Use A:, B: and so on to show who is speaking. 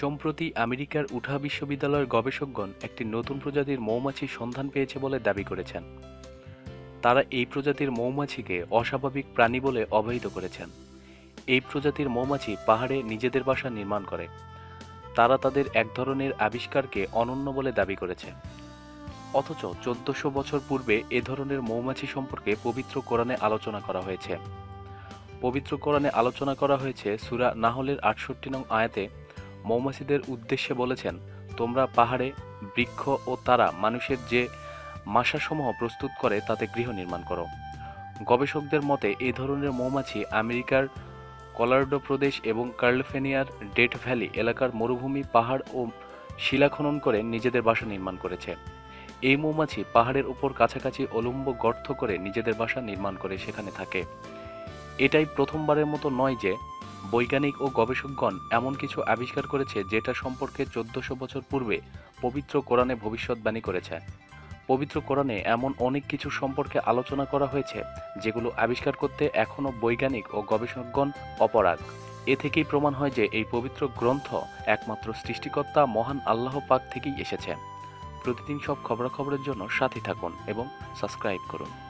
A: সম্প্রতি আমেরিকার উঠা বিশ্ববিদ্যালয়ের গবেষকগণ একটি নতুন প্রজাতির মৌমাছির সন্ধান পেয়েছে বলে দাবি করেছেন। তারা এই প্রজাতির মৌমাছিকে অস্বাভাবিক প্রাণী বলে অবহিত করেছেন। এই প্রজাতির মৌমাছি পাহাড়ে নিজেদের বাসা নির্মাণ করে। তারা তাদের এক ধরনের আবিষ্কারকে অনন্য বলে দাবি করেছে। অথচ চোদ্দশো বছর পূর্বে এ ধরনের মৌমাছি সম্পর্কে পবিত্র কোরআনে আলোচনা করা হয়েছে। পবিত্র কোরআনে আলোচনা করা হয়েছে সুরা নাহলের আটষট্টি নং আয়াতে মৌমাছিদের উদ্দেশ্যে বলেছেন, তোমরা পাহাড়ে, বৃক্ষ ও তারা মানুষের যে মাসাসমূহ প্রস্তুত করে তাতে গৃহ নির্মাণ করো। গবেষকদের মতে এই ধরনের মৌমাছি আমেরিকার কলার্ডো প্রদেশ এবং কার্লফেনিয়ার ডেট ভ্যালি এলাকার মরুভূমি, পাহাড় ও শিলা খনন করে নিজেদের বাসা নির্মাণ করেছে। এই মৌমাছি পাহাড়ের উপর কাছাকাছি অলম্ব গর্ত করে নিজেদের বাসা নির্মাণ করে সেখানে থাকে। এটাই প্রথমবারের মতো নয় যে বৈজ্ঞানিক ও গবেষকগণ এমন কিছু আবিষ্কার করেছে যেটা সম্পর্কে চোদ্দশো বছর পূর্বে পবিত্র কোরআনে ভবিষ্যৎবাণী করেছে। পবিত্র কোরআনে এমন অনেক কিছু সম্পর্কে আলোচনা করা হয়েছে, যেগুলো আবিষ্কার করতে এখনও বৈজ্ঞানিক ও গবেষকগণ অপরাগ এ থেকেই প্রমাণ হয় যে এই পবিত্র গ্রন্থ একমাত্র সৃষ্টিকর্তা মহান আল্লাহ পাক থেকেই এসেছে। প্রতিদিন সব খবরাখবরের জন্য সাথে থাকুন এবং সাবস্ক্রাইব করুন।